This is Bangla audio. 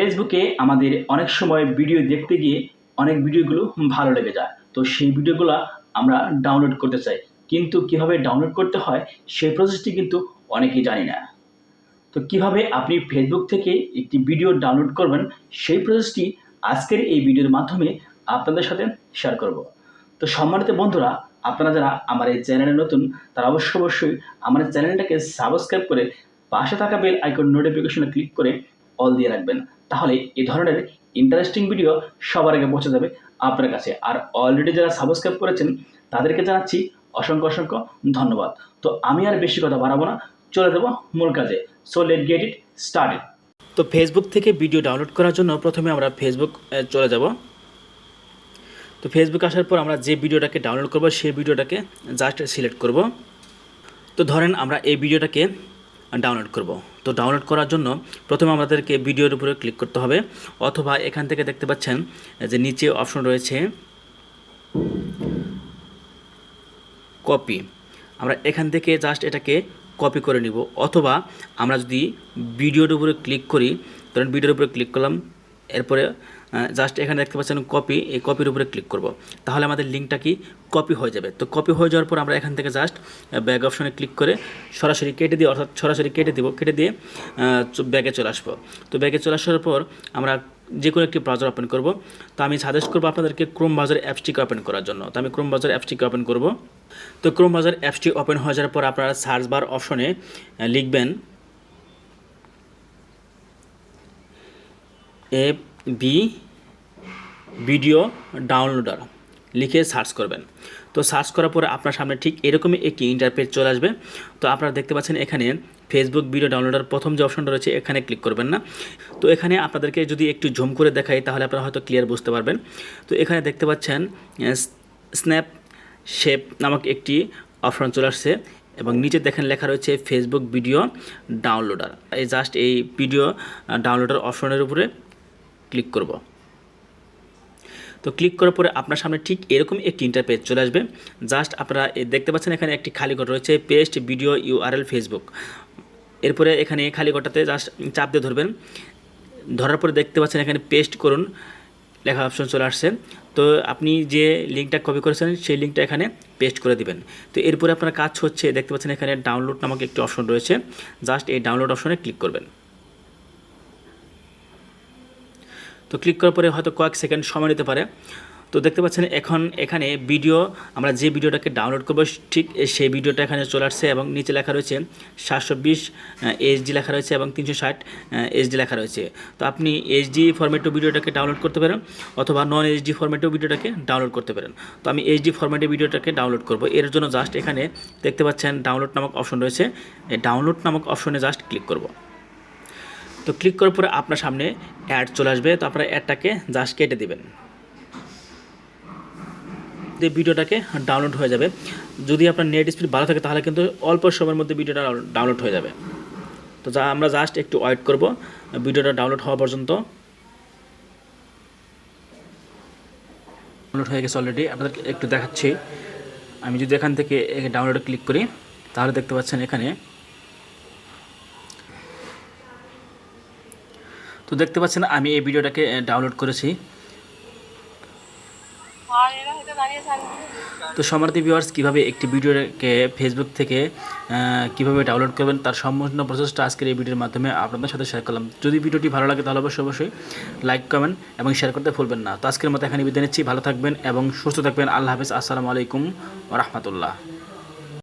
ফেসবুকে আমাদের অনেক সময় ভিডিও দেখতে গিয়ে অনেক ভিডিওগুলো ভালো লেগে যায়। তো সেই ভিডিওগুলো আমরা ডাউনলোড করতে চাই। কিন্তু কীভাবে ডাউনলোড করতে হয় সেই প্রসেসটি কিন্তু অনেকেই জানি না। তো কীভাবে আপনি ফেসবুক থেকে একটি ভিডিও ডাউনলোড করবেন সেই প্রসেসটি আজকের এই ভিডিওর মাধ্যমে আপনাদের সাথে শেয়ার করব। তো সম্মানিত বন্ধুরা, আপনারা যারা আমার এই চ্যানেলে নতুন, তারা অবশ্যই অবশ্যই আমার চ্যানেলটাকে সাবস্ক্রাইব করে পাশে থাকা বেল আইকন নোটিফিকেশনে ক্লিক করে অল দিয়ে রাখবেন। তাহলে এ ধরনের ইন্টারেস্টিং ভিডিও সবার আগে পৌঁছে যাবে আপনার কাছে। আর অলরেডি যারা সাবস্ক্রাইব করেছেন, তাদেরকে জানাচ্ছি অসংখ্য অসংখ্য ধন্যবাদ। তো আমি আর বেশি কথা বাড়াবো না, চলে যাব মূল কাজে। So let get it started তো ফেসবুক থেকে ভিডিও ডাউনলোড করার জন্য প্রথমে আমরা ফেসবুক চলে যাব। তো ফেসবুক আসার পর আমরা যে ভিডিওটাকে ডাউনলোড করব, সেই ভিডিওটাকে জাস্ট সিলেক্ট করব। তো ধরেন আমরা এই ভিডিওটাকে ডাউনলোড করব। তো ডাউনলোড করার জন্য প্রথমে আমাদেরকে ভিডিওর উপরে ক্লিক করতে হবে, অথবা এখান থেকে দেখতে পাচ্ছেন যে নিচে অপশন রয়েছে কপি আমরা এখান থেকে জাস্ট এটাকে কপি করে নিব, অথবা আমরা যদি ভিডিওর উপরে ক্লিক করি, ধরেন ভিডিওর উপরে ক্লিক করলাম এরপরে জাস্ট এখানে দেখতে পাচ্ছেন কপি এই কপির উপরে ক্লিক করব। তাহলে আমাদের লিঙ্কটা কি কপি হয়ে যাবে। তো কপি হয়ে যাওয়ার পর আমরা এখান থেকে জাস্ট ব্যাগ অপশনে ক্লিক করে সরাসরি কেটে দিয়ে, অর্থাৎ সরাসরি কেটে দিব, কেটে দিয়ে ব্যাগে চলে আসব। তো ব্যাগে চলে আসার পর আমরা যে কোনো একটি ব্রাউজার ওপেন করব। তো আমি সাজেস্ট করব আপনাদেরকে ক্রোম ব্রাউজার অ্যাপসটিকে ওপেন করার জন্য। তো আমি ক্রোম ব্রাউজার অ্যাপসটিকে ওপেন করব। তো ক্রোম ব্রাউজার অ্যাপসটি ওপেন হয়ে যাওয়ার পর আপনারা সার্চ বার অপশনে লিখবেন এ বি ভিডিও ডাউনলোডার লিখে সার্চ করবেন। তো সার্চ করার পরে আপনার সামনে ঠিক এরকমই একটি ইন্টারপেজ চলে আসবে। তো আপনারা দেখতে পাচ্ছেন এখানে ফেসবুক ভিডিও ডাউনলোডার প্রথম যে অপশনটা রয়েছে, এখানে ক্লিক করবেন না। তো এখানে আপনাদেরকে যদি একটু ঝুম করে দেখাই, তাহলে আপনারা হয়তো ক্লিয়ার বুঝতে পারবেন। তো এখানে দেখতে পাচ্ছেন স্ন্যাপ শেপ নামক একটি অপশন চলে আসছে এবং নিচে দেখেন লেখা রয়েছে ফেসবুক ভিডিও ডাউনলোডার এই জাস্ট এই ভিডিও ডাউনলোডার অপশনের উপরে ক্লিক করব। তো ক্লিক করার পরে আপনার সামনে ঠিক এরকম একটি ইন্টারপেজ চলে আসবে। জাস্ট আপনারা দেখতে পাচ্ছেন এখানে একটি খালি ঘর রয়েছে পেস্ট ভিডিও ইউআরএল ফেসবুক এরপরে এখানে খালি ঘরটাতে জাস্ট চাপ দিয়ে ধরবেন। ধরার পরে দেখতে পাচ্ছেন এখানে পেস্ট করুন লেখা অপশন চলে আসছে। তো আপনি যে লিঙ্কটা কপি করেছেন, সেই লিঙ্কটা এখানে পেস্ট করে দিবেন। তো এরপরে আপনার কাজ হচ্ছে, দেখতে পাচ্ছেন এখানে ডাউনলোড নামক একটি অপশন রয়েছে। জাস্ট এই ডাউনলোড অপশনে ক্লিক করবেন। তো ক্লিক করার পরে হয়তো কয়েক সেকেন্ড সময় নিতে পারে। তো দেখতে পাচ্ছেন এখন এখানে ভিডিও আমরা যে ভিডিওটাকে ডাউনলোড করব, ঠিক সেই ভিডিওটা এখানে চলে আসছে এবং নিচে লেখা রয়েছে সাতশো বিশ এইচডি লেখা রয়েছে এবং তিনশো ষাট এইচডি লেখা রয়েছে। তো আপনি এইচডি ফরম্যাটেও ভিডিওটাকে ডাউনলোড করতে পারেন অথবা নন এইচডি ফরম্যাটেও ভিডিওটাকে ডাউনলোড করতে পারেন। তো আমি এইচডি ফরম্যাটে ভিডিওটাকে ডাউনলোড করব। এর জন্য জাস্ট এখানে দেখতে পাচ্ছেন ডাউনলোড নামক অপশন রয়েছে। ডাউনলোড নামক অপশনে জাস্ট ক্লিক করব। তো ক্লিক করার পরে আপনার সামনে অ্যাড চলে আসবে। তো আপনারা অ্যাডটাকে জাস্ট কেটে দেবেন। দিয়ে ভিডিওটাকে ডাউনলোড হয়ে যাবে। যদি আপনার নেট স্পিড ভালো থাকে, তাহলে কিন্তু অল্প সময়ের মধ্যে ভিডিওটা ডাউনলোড হয়ে যাবে। তো যা আমরা জাস্ট একটু ওয়েট করব। ভিডিওটা ডাউনলোড হওয়া পর্যন্ত। ডাউনলোড হয়ে গেছে অলরেডি আপনাদেরকে একটু দেখাচ্ছি। আমি যদি এখান থেকে ডাউনলোডে ক্লিক করি, তাহলে দেখতে পাচ্ছেন এখানে তো দেখতে পাচ্ছেন আমি এই ভিডিওটাকে ডাউনলোড করেছি। তো সমার্থী ভিউয়ার্স কীভাবে একটি ভিডিওকে ফেসবুক থেকে কীভাবে ডাউনলোড করবেন তার সম্পূর্ণ প্রসেসটা আজকের এই ভিডিওর মাধ্যমে আপনাদের সাথে শেয়ার করলাম। যদি ভিডিওটি ভালো লাগে তাহলে অবশ্যই অবশ্যই লাইক কমেন্ট এবং শেয়ার করতে ভুলবেন না। তো আজকের মতো এখানে বিদায় নিচ্ছি। ভালো থাকবেন এবং সুস্থ থাকবেন। আল্লাহ হাফিজ। আসসালামু আলাইকুম রহমতুল্লাহ।